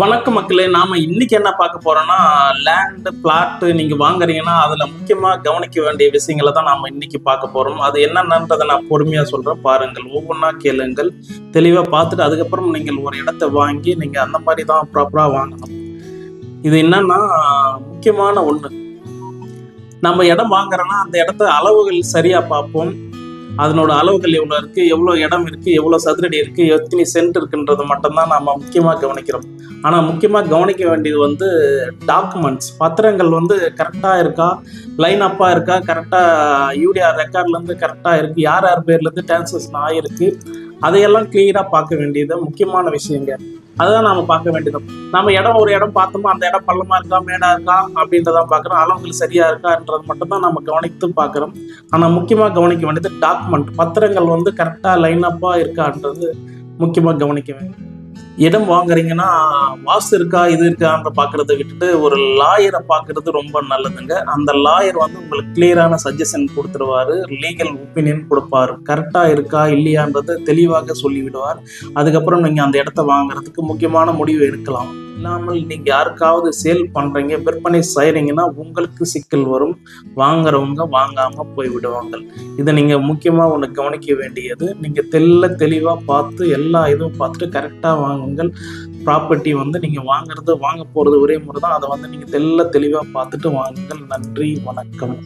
வணக்கம் மக்களே நாம இன்னைக்கு என்ன பார்க்க போறோம்னா லேண்ட் பிளாட் நீங்க வாங்குறீங்கன்னா அதுல முக்கியமா கவனிக்க வேண்டிய விஷயங்களை தான் நாம இன்னைக்கு பார்க்க போறோம். அது என்னென்னன்றதை நான் பொறுமையா சொல்றேன். பாருங்கள் ஒவ்வொன்றா கேளுங்கள். தெளிவா பார்த்துட்டு அதுக்கப்புறம் நீங்கள் ஒரு இடத்த வாங்கி நீங்க அந்த மாதிரி தான் ப்ராப்பரா வாங்கணும். இது என்னன்னா முக்கியமான ஒண்ணு. நம்ம இடம் வாங்குறோம்னா அந்த இடத்த அளவுகள் சரியா பார்ப்போம். அதனோட அளவுகள் எவ்வளோ இருக்குது எவ்வளோ இடம் இருக்குது எவ்வளோ சதுரடி இருக்குது எத்தனை சென்ட் இருக்குன்றது மட்டும்தான் நம்ம முக்கியமாக கவனிக்கிறோம். ஆனால் முக்கியமாக கவனிக்க வேண்டியது வந்து டாக்குமெண்ட்ஸ் பத்திரங்கள் வந்து கரெக்டாக இருக்கா? லைன் அப்பாக இருக்கா? கரெக்டாக யூடிஆர் ரெக்கார்ட்லேருந்து கரெக்டாக இருக்குது யார் யார் பேர்லேருந்து டிரான்சாக்ஷன் ஆகிருக்கு அதையெல்லாம் கிளியராக பார்க்க வேண்டியது முக்கியமான விஷயங்க. அதுதான் நாம பார்க்க வேண்டியது. நம்ம இடம் ஒரு இடம் பார்த்தோமா அந்த இடம் பள்ளமா இருக்கா மேடா இருக்கா அப்படின்றதான் பார்க்குறோம். அளவுகள் சரியா இருக்கான்றது மட்டும்தான் நம்ம கவனித்து பார்க்குறோம். ஆனால் முக்கியமாக கவனிக்க வேண்டியது டாக்குமெண்ட் பத்திரங்கள் வந்து கரெக்டாக லைன்அப்பாக இருக்கான்றது முக்கியமாக கவனிக்க வேண்டும் இடம் வாங்குறீங்கன்னா வாசு இருக்கா இது இருக்கான்ற பார்க்குறத விட்டுட்டு ஒரு லாயரை பார்க்குறது ரொம்ப நல்லதுங்க. அந்த லாயர் வந்து உங்களுக்கு கிளியரான சஜஷன் கொடுத்துருவாரு லீகல் ஒப்பீனியன் கொடுப்பாரு. கரெக்டாக இருக்கா இல்லையான்றதை தெளிவாக சொல்லிவிடுவார். அதுக்கப்புறம் நீங்கள் அந்த இடத்த வாங்குறதுக்கு முக்கியமான முடிவு எடுக்கலாம். இல்லாமல் நீங்கள் யாருக்காவது சேல் பண்ணுறீங்க விற்பனை செய்கிறீங்கன்னா உங்களுக்கு சிக்கல் வரும். வாங்குறவங்க வாங்காமல் போய் விடுவாங்க. இதை நீங்கள் முக்கியமாக ஒன்று கவனிக்க வேண்டியது நீங்கள் தெல்ல தெளிவாக பார்த்து எல்லா இதுவும் பார்த்துட்டு கரெக்டாக வாங்குங்கள். ப்ராப்பர்ட்டி வந்து நீங்கள் வாங்குறது வாங்க போகிறது ஒரே முறை தான் அதை வந்து நீங்கள் தெல்ல தெளிவாக பார்த்துட்டு வாங்குங்கள். நன்றி வணக்கம்.